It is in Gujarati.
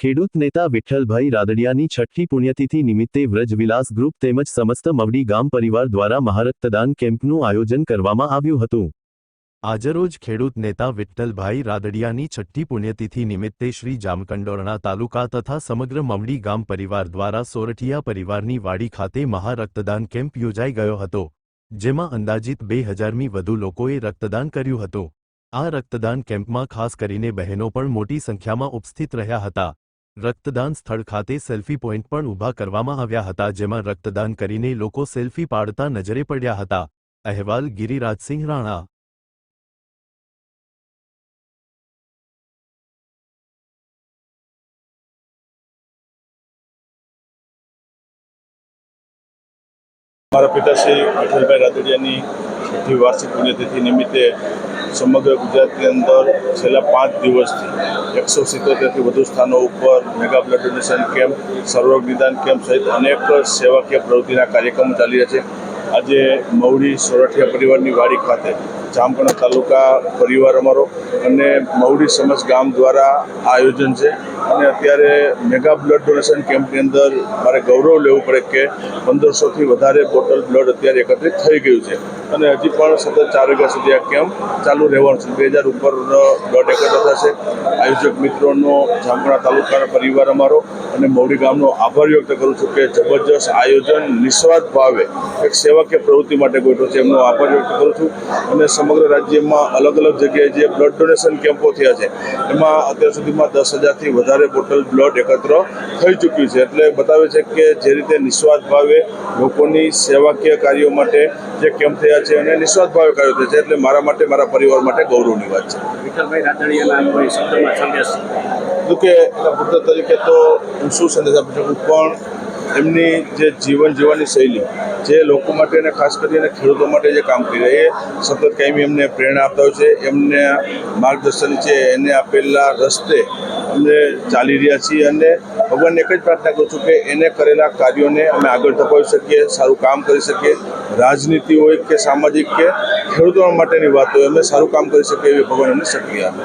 ખેડૂત નેતા વિઠ્ઠલભાઈ રાદડિયાની છઠ્ઠી પુણ્યતિથિ નિમિત્તે વ્રજવિલાસ ગ્રુપ તેમજ સમસ્ત મવડી ગામ પરિવાર દ્વારા મહારક્તદાન કેમ્પનું આયોજન કરવામાં આવ્યું હતું. આજરોજ ખેડૂત નેતા વિઠ્ઠલભાઈ રાદડિયાની છઠ્ઠી પુણ્યતિથિ નિમિત્તે શ્રી જામકંડોરણા તાલુકા તથા સમગ્ર મવડી ગામ પરિવાર દ્વારા સોરઠિયા પરિવારની વાડી ખાતે મહારક્તદાન કેમ્પ યોજાઈ ગયો હતો, જેમાં અંદાજિત બે હજારમી વધુ લોકોએ રક્તદાન કર્યું હતું. આ રક્તદાન કેમ્પમાં ખાસ કરીને બહેનો પણ મોટી સંખ્યામાં ઉપસ્થિત રહ્યા હતા. રક્તદાન સ્થળ ખાતે સેલ્ફી પોઈન્ટ પણ ઊભા કરવામાં આવ્યા હતા, જેમાં રક્તદાન કરીને લોકો સેલ્ફી પાડતા નજરે પડ્યા હતા. અહેવાલ ગિરિરાજસિંહ રાણા. મારા પિતાશ્રી અટલભાઈ રાદડિયાની છઠ્ઠી વાર્ષિક પુણ્યતિથિ નિમિત્તે સમગ્ર ગુજરાતની અંદર છેલ્લા પાંચ દિવસથી એકસો સિત્તોતેરથી વધુ સ્થાનો ઉપર મેગા બ્લડ ડોનેશન કેમ્પ, સર્વરોગ નિદાન કેમ્પ સહિત અનેક સેવાકીય પ્રવૃત્તિના કાર્યક્રમો ચાલી રહ્યા છે. આજે મવડી સોરઠિયા પરિવારની વાડી ખાતે જામકંડા તાલુકા પરિવાર અમારો અને મવડી સમજ ગામ દ્વારા આ આયોજન છે. અને અત્યારે મેગા બ્લડ ડોનેશન કેમ્પની અંદર મારે ગૌરવ લેવું પડે કે પંદરસોથી વધારે બોટલ બ્લડ અત્યારે એકત્રિત થઈ ગયું છે. અને હજી પણ સતત ચાર વાગ્યા સુધી આ કેમ્પ ચાલુ રહેવાનું છે. બે હજાર ઉપર બ્લડ એકત્ર થશે. આયોજક મિત્રોનો જામકંડા તાલુકાના પરિવાર અમારો અને મવડી ગામનો આભાર વ્યક્ત કરું છું કે જબરજસ્ત આયોજન નિસ્વાર્થ ભાવે એક સેવાકીય પ્રવૃત્તિ માટે ગોઠવું છે. એમનો આભાર વ્યક્ત કરું છું. અને સમગ્ર રાજ્યમાં અલગ અલગ જગ્યાએ જે બ્લડ ડોનેશન કેમ્પો થયા છે એમાં અત્યાર સુધીમાં દસ હજારથી વધારે બોટલ બ્લડ એકત્ર થઈ ચૂક્યું છે. એટલે બતાવે છે કે જે રીતે નિસ્વાર્થ ભાવે લોકોની સેવાકીય કાર્યો માટે જે કેમ્પ થયા છે અને નિસ્વાર્થ ભાવે કાર્યો થયા છે એટલે મારા માટે મારા પરિવાર માટે ગૌરવની વાત છે. વિઠ્ઠલભાઈ રાદડિયાના કોઈ શબ્દમાં સંદેશ? જો કે એના પુત્ર તરીકે તો હું શું સંદેશ આપી શકું પણ એમની જે જીવન જીવવાની શૈલી, જે લોકો માટે અને ખાસ કરીને ખેડૂતો માટે જે કામ કરી રહ્યા એ સતત કાયમી એમને પ્રેરણા આપતા હોય છે, એમને માર્ગદર્શન છે, એને આપેલા રસ્તે અમને ચાલી રહ્યા છીએ અને ભગવાનને એક જ પ્રાર્થના કરું છું કે એને કરેલા કાર્યોને અમે આગળ ધપાવી શકીએ, સારું કામ કરી શકીએ, રાજનીતિ હોય કે સામાજિક કે ખેડૂતો માટેની વાત હોય, અમે સારું કામ કરી શકીએ એવી ભગવાન અમને શક્તિ આપે